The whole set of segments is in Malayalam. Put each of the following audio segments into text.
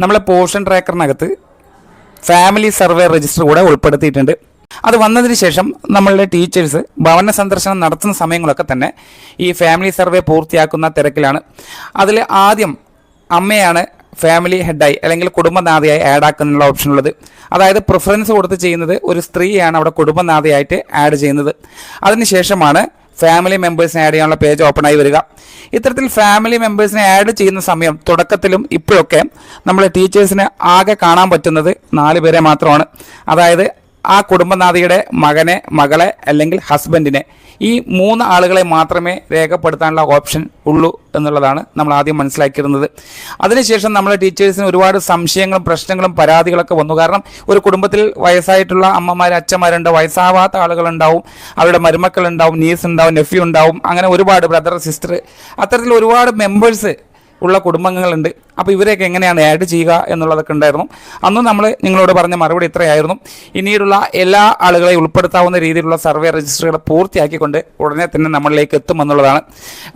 നമ്മളെ പോർഷൻ ട്രാക്കറിനകത്ത് ഫാമിലി സർവേ രജിസ്റ്റർ കൂടെ ഉൾപ്പെടുത്തിയിട്ടുണ്ട്. അത് വന്നതിന് ശേഷം നമ്മളുടെ ടീച്ചേഴ്സ് ഭവന സന്ദർശനം നടത്തുന്ന സമയങ്ങളൊക്കെ തന്നെ ഈ ഫാമിലി സർവേ പൂർത്തിയാക്കുന്ന തിരക്കിലാണ്. അതിൽ ആദ്യം അമ്മയാണ് ഫാമിലി ഹെഡായി അല്ലെങ്കിൽ കുടുംബനാഥയായി ആഡ് ആക്കാനുള്ള ഓപ്ഷൻ ഉള്ളത്. അതായത് പ്രിഫറൻസ് കൊടുത്ത് ചെയ്യുന്നത് ഒരു സ്ത്രീയാണ് അവിടെ കുടുംബനാഥയായിട്ട് ആഡ് ചെയ്യുന്നത്. അതിനുശേഷമാണ് ഫാമിലി മെമ്പേഴ്സിനെ ആഡ് ചെയ്യാനുള്ള പേജ് ഓപ്പൺ ആയി വരിക. ഇത്തരത്തിൽ ഫാമിലി മെമ്പേഴ്സിനെ ആഡ് ചെയ്യുന്ന സമയം തുടക്കത്തിലും ഇപ്പോഴൊക്കെ നമ്മൾ ടീച്ചേഴ്സിന് ആകെ കാണാൻ പറ്റുന്നത് നാല് പേരെ മാത്രമാണ്. അതായത് ആ കുടുംബനാഥിയുടെ മകനെ മകളെ അല്ലെങ്കിൽ ഹസ്ബൻഡിനെ ഈ മൂന്ന് ആളുകളെ മാത്രമേ രേഖപ്പെടുത്താനുള്ള ഓപ്ഷൻ ഉള്ളൂ എന്നുള്ളതാണ് നമ്മൾ ആദ്യം മനസ്സിലാക്കിയിരുന്നത്. അതിനുശേഷം നമ്മളെ ടീച്ചേഴ്സിന് ഒരുപാട് സംശയങ്ങളും പ്രശ്നങ്ങളും പരാതികളൊക്കെ വന്നു. കാരണം ഒരു കുടുംബത്തിൽ വയസ്സായിട്ടുള്ള അമ്മമാർ അച്ഛന്മാരുണ്ട്. വയസ്സാവാത്ത ആളുകളുണ്ടാവും. അവരുടെ മരുമക്കളുണ്ടാവും നീസ് ഉണ്ടാവും നെഫ്യൂ ഉണ്ടാവും. അങ്ങനെ ഒരുപാട് ബ്രദർ സിസ്റ്റർ അത്തരത്തിൽ ഒരുപാട് മെമ്പേഴ്സ് ഉള്ള കുടുംബങ്ങളുണ്ട്. അപ്പോൾ ഇവരെയൊക്കെ എങ്ങനെയാണ് ആഡ് ചെയ്യുക എന്നുള്ളതൊക്കെ ഉണ്ടായിരുന്നു. അന്ന് നമ്മൾ നിങ്ങളോട് പറഞ്ഞ മറുപടി ഇത്രയായിരുന്നു. ഇനിയുള്ള എല്ലാ ആളുകളെ ഉൾപ്പെടുത്താവുന്ന രീതിയിലുള്ള സർവേ രജിസ്റ്ററുകൾ പൂർത്തിയാക്കിക്കൊണ്ട് ഉടനെ തന്നെ നമ്മളിലേക്ക് എത്തുമെന്നുള്ളതാണ്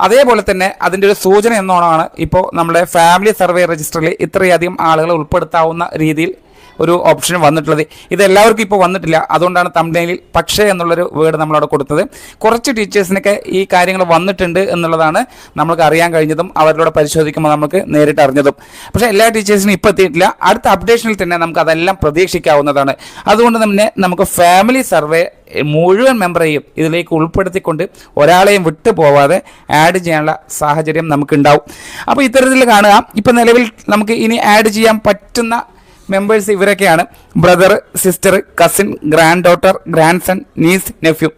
അതേപോലെ തന്നെ അതിന്റെ ഒരു സൂചന എന്നോണമാണ് ഇപ്പോൾ നമ്മുടെ ഫാമിലി സർവേ രജിസ്റ്ററിൽ ഇത്രയധികം ആളുകളെ ഉൾപ്പെടുത്താവുന്ന രീതിയിൽ ഒരു ഓപ്ഷൻ വന്നിട്ടുള്ളത്. ഇത് എല്ലാവർക്കും ഇപ്പോൾ വന്നിട്ടില്ല. അതുകൊണ്ടാണ് തമിഴ്നയിൽ പക്ഷേ എന്നുള്ളൊരു വേർഡ് നമ്മളവിടെ കൊടുത്തത്. കുറച്ച് ടീച്ചേഴ്സിനൊക്കെ ഈ കാര്യങ്ങൾ വന്നിട്ടുണ്ട് എന്നുള്ളതാണ് നമുക്ക് അറിയാൻ കഴിഞ്ഞതും അവരിലൂടെ പരിശോധിക്കുമ്പോൾ നമുക്ക് നേരിട്ട് അറിഞ്ഞതും. പക്ഷേ എല്ലാ ടീച്ചേഴ്സിനും ഇപ്പോൾ എത്തിയിട്ടില്ല. അടുത്ത അപ്ഡേഷനിൽ തന്നെ നമുക്ക് അതെല്ലാം പ്രതീക്ഷിക്കാവുന്നതാണ്. അതുകൊണ്ട് തന്നെ നമുക്ക് ഫാമിലി സർവേ മുഴുവൻ മെമ്പറെയും ഇതിലേക്ക് ഉൾപ്പെടുത്തിക്കൊണ്ട് ഒരാളെയും വിട്ടു പോവാതെ ആഡ് ചെയ്യാനുള്ള സാഹചര്യം നമുക്കുണ്ടാവും. അപ്പോൾ ഇത്തരത്തിൽ കാണുക. ഇപ്പം നിലവിൽ നമുക്ക് ഇനി ആഡ് ചെയ്യാൻ പറ്റുന്ന മെമ്പേഴ്സ് ഇവരൊക്കെയാണ്. Brother sister cousin granddaughter grandson niece nephew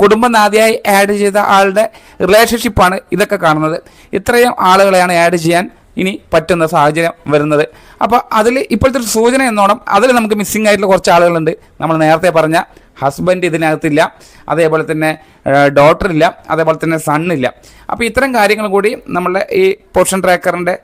കുടുംബനാദിയായി add ചെയ്ത ആളുടെ റിലേഷൻഷിപ്പാണ് ഇതൊക്കെ കാണുന്നത്. ഇത്രയും ആളുകളെയാണ് ആഡ് ചെയ്യാൻ ഇനി പറ്റുന്ന സാഹചര്യം വരുന്നത്. അപ്പോൾ അതിൽ ഇപ്പോഴത്തെ ഒരു സൂചന എന്നോണം അതിൽ നമുക്ക് മിസ്സിംഗ് ആയിട്ടുള്ള കുറച്ച് ആളുകളുണ്ട്. നമ്മൾ നേരത്തെ പറഞ്ഞ ഹസ്ബൻഡ് ഇതിനകത്തില്ല. അതേപോലെ തന്നെ ഡോട്ടർ ഇല്ല. അതേപോലെ തന്നെ സണ്ണില്ല അപ്പോൾ ഇത്തരം കാര്യങ്ങൾ കൂടി നമ്മളുടെ ഈ പോർഷൻ ട്രാക്കറിന്റെ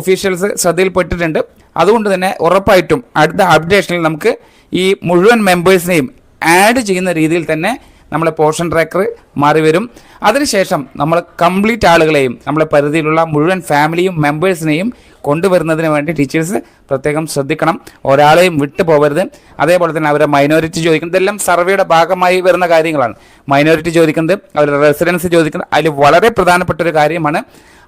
ഒഫീഷ്യൽസ് ശ്രദ്ധയിൽപ്പെട്ടിട്ടുണ്ട്. അതുകൊണ്ട് തന്നെ ഉറപ്പായിട്ടും അടുത്ത അപ്ഡേഷനിൽ നമുക്ക് ഈ മുഴുവൻ മെമ്പേഴ്സിനെയും ആഡ് ചെയ്യുന്ന രീതിയിൽ തന്നെ നമ്മളെ പോർഷൻ ട്രാക്കർ മാറി വരും. അതിനുശേഷം നമ്മൾ കംപ്ലീറ്റ് ആളുകളെയും നമ്മളെ പരിധിയിലുള്ള മുഴുവൻ ഫാമിലിയും മെമ്പേഴ്സിനെയും കൊണ്ടുവരുന്നതിന് വേണ്ടി ടീച്ചേഴ്സ് പ്രത്യേകം ശ്രദ്ധിക്കണം. ഒരാളെയും വിട്ടു പോകരുത്. അതേപോലെ തന്നെ അവരെ മൈനോറിറ്റി ചോദിക്കുന്നത് ഇതെല്ലാം സർവേയുടെ ഭാഗമായി വരുന്ന കാര്യങ്ങളാണ്. മൈനോറിറ്റി ചോദിക്കുന്നത് അവരുടെ റെസിഡൻസ് ചോദിക്കുന്നത്. അതിൽ വളരെ പ്രധാനപ്പെട്ട ഒരു കാര്യമാണ്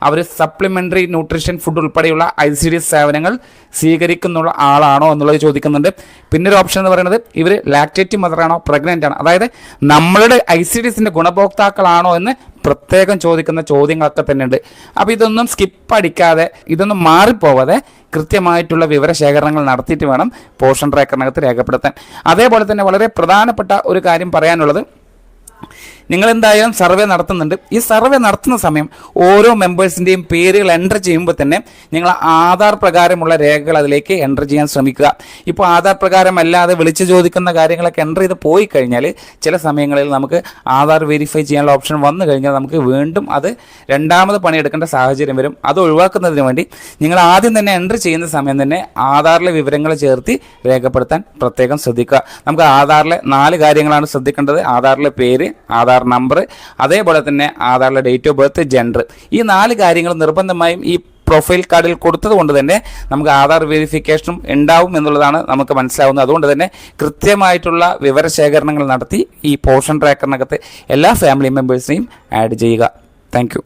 അവർ സപ്ലിമെന്ററി ന്യൂട്രീഷൻ ഫുഡ് ഉൾപ്പെടെയുള്ള ഐ സി ഡി സേവനങ്ങൾ സ്വീകരിക്കുന്നുള്ള ആളാണോ എന്നുള്ളത് ചോദിക്കുന്നുണ്ട്. പിന്നെ ഒരു ഓപ്ഷൻ എന്ന് പറയുന്നത് ഇവർ ലാക്ടേറ്റീവ് മദറാണോ പ്രഗ്നന്റ് ആണോ? അതായത് നമ്മളുടെ ഐ സി ഡിസിന്റെ ഗുണഭോക്താക്കളാണോ എന്ന് പ്രത്യേകം ചോദിക്കുന്ന ചോദ്യങ്ങളൊക്കെ തന്നെ ഉണ്ട് അപ്പോൾ ഇതൊന്നും സ്കിപ്പ് അടിക്കാതെ ഇതൊന്നും മാറിപ്പോവാതെ കൃത്യമായിട്ടുള്ള വിവരശേഖരണങ്ങൾ നടത്തിയിട്ട് വേണം പോഷൻ ട്രാക്കറിനകത്ത് രേഖപ്പെടുത്താൻ. അതേപോലെ തന്നെ വളരെ പ്രധാനപ്പെട്ട ഒരു കാര്യം പറയാനുള്ളത് നിങ്ങൾ എന്തായാലും സർവേ നടത്തുന്നുണ്ട്. ഈ സർവേ നടത്തുന്ന സമയം ഓരോ മെമ്പേഴ്സിന്റെയും പേരുകൾ എന്റർ ചെയ്യുമ്പോൾ തന്നെ നിങ്ങൾ ആധാർ പ്രകാരമുള്ള രേഖകൾ അതിലേക്ക് എന്റർ ചെയ്യാൻ ശ്രമിക്കുക. ഇപ്പോൾ ആധാർ പ്രകാരം അല്ലാതെ വിളിച്ചു ചോദിക്കുന്ന കാര്യങ്ങളൊക്കെ എന്റർ ചെയ്ത് പോയി കഴിഞ്ഞാൽ ചില സമയങ്ങളിൽ നമുക്ക് ആധാർ വെരിഫൈ ചെയ്യാനുള്ള ഓപ്ഷൻ വന്നു കഴിഞ്ഞാൽ നമുക്ക് വീണ്ടും അത് രണ്ടാമത് പണിയെടുക്കേണ്ട സാഹചര്യം വരും. അത് ഒഴിവാക്കുന്നതിന് വേണ്ടി നിങ്ങൾ ആദ്യം തന്നെ എന്റർ ചെയ്യുന്ന സമയം തന്നെ ആധാറിലെ വിവരങ്ങൾ ചേർത്ത് രേഖപ്പെടുത്താൻ പ്രത്യേകം ശ്രദ്ധിക്കുക. നമുക്ക് ആധാറിലെ നാല് കാര്യങ്ങളാണ് ശ്രദ്ധിക്കേണ്ടത്. ആധാറിലെ പേര് ആധാർ നമ്പർ അതേപോലെ തന്നെ ആധാറിലെ ഡേറ്റ് ഓഫ് ബർത്ത് ജെൻഡർ ഈ നാല് കാര്യങ്ങൾ നിർബന്ധമായും ഈ പ്രൊഫൈൽ കാർഡിൽ കൊടുത്തത് കൊണ്ട് തന്നെ നമുക്ക് ആധാർ വെരിഫിക്കേഷനും ഉണ്ടാവും എന്നുള്ളതാണ് നമുക്ക് മനസ്സിലാവുന്നത്. അതുകൊണ്ട് തന്നെ കൃത്യമായിട്ടുള്ള വിവരശേഖരണങ്ങൾ നടത്തി ഈ പോർഷൻ ട്രാക്കറിനകത്ത് എല്ലാ ഫാമിലി മെമ്പേഴ്സിനെയും ആഡ് ചെയ്യുക. താങ്ക്